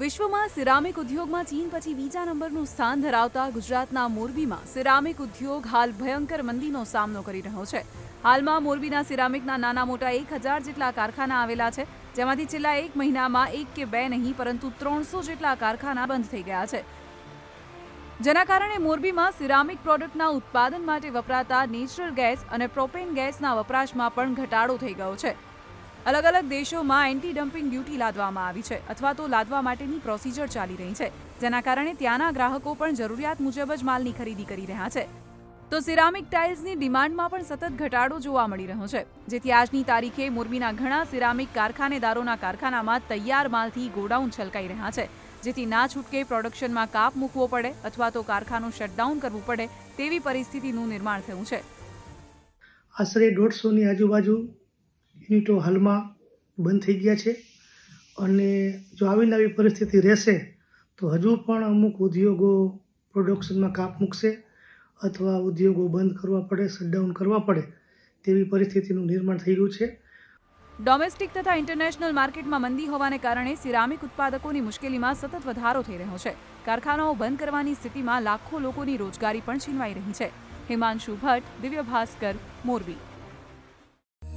વિશ્વમાં સિરામિક ઉદ્યોગમાં ચીન પછી બીજા નંબરનું સ્થાન ધરાવતા ગુજરાતના મોરબીમાં સિરામિક ઉદ્યોગ હાલ ભયંકર મંદીનો સામનો કરી રહ્યો છે. હાલમાં મોરબીના સિરામિકના નાના મોટા એક હજાર જેટલા કારખાના આવેલા છે, જેમાંથી છેલ્લા એક મહિનામાં એક કે બે નહીં, પરંતુ ત્રણસો જેટલા કારખાના બંધ થઈ ગયા છે. જેના કારણે મોરબીમાં સિરામિક પ્રોડક્ટના ઉત્પાદન માટે વપરાતા નેચરલ ગેસ અને પ્રોપેન ગેસના વપરાશમાં પણ ઘટાડો થઈ ગયો છે. અલગ અલગ દેશોમાં એન્ટી ડમ્પિંગ ડ્યુટી લાદવામાં આવી છે અથવા તો લાદવા માટેની પ્રોસિજર ચાલી રહી છે, જેના કારણે ત્યાંના ગ્રાહકો પણ જરૂરિયાત મુજબ જ માલની ખરીદી કરી રહ્યા છે. તો સિરામિક ટાઇલ્સની ડિમાન્ડમાં પણ સતત ઘટાડો જોવા મળી રહ્યો છે, જેથી આજની તારીખે મોરબીના ઘણા સિરામિક કારખાનેદારોના કારખાનામાં તૈયાર માલથી ગોડાઉન છલકાઈ રહ્યા છે, જેથી ના છૂટકે પ્રોડક્શનમાં કાપ મૂકવો પડે અથવા તો કારખાનું શટડાઉન કરવું પડે તેવી પરિસ્થિતિનું નિર્માણ થયું છે. આશરે દોઢસોની આજુબાજુ યુનિટો હાલમાં બંધ થઈ ગયા છે. અને જો આવી નવી પરિસ્થિતિ રહેશે, તો હજુ પણ અમુક ઉદ્યોગો પ્રોડક્શનમાં કાપ મૂકશે અથવા ઉદ્યોગો બંધ કરવા પડે શટડાઉન કરવા પડે તેવી પરિસ્થિતિનું નિર્માણ થઈ ગયું છે. ડોમેસ્ટિક તથા ઇન્ટરનેશનલ માર્કેટમાં મંદી હોવાને કારણે સિરામિક ઉત્પાદકોની મુશ્કેલીમાં સતત વધારો થઈ રહ્યો છે. કારખાનાઓ બંધ કરવાની સ્થિતિમાં લાખો લોકોની રોજગારી પણ છીનવાઈ રહી છે. Himanshu Bhatt Divya Bhaskar Morbi.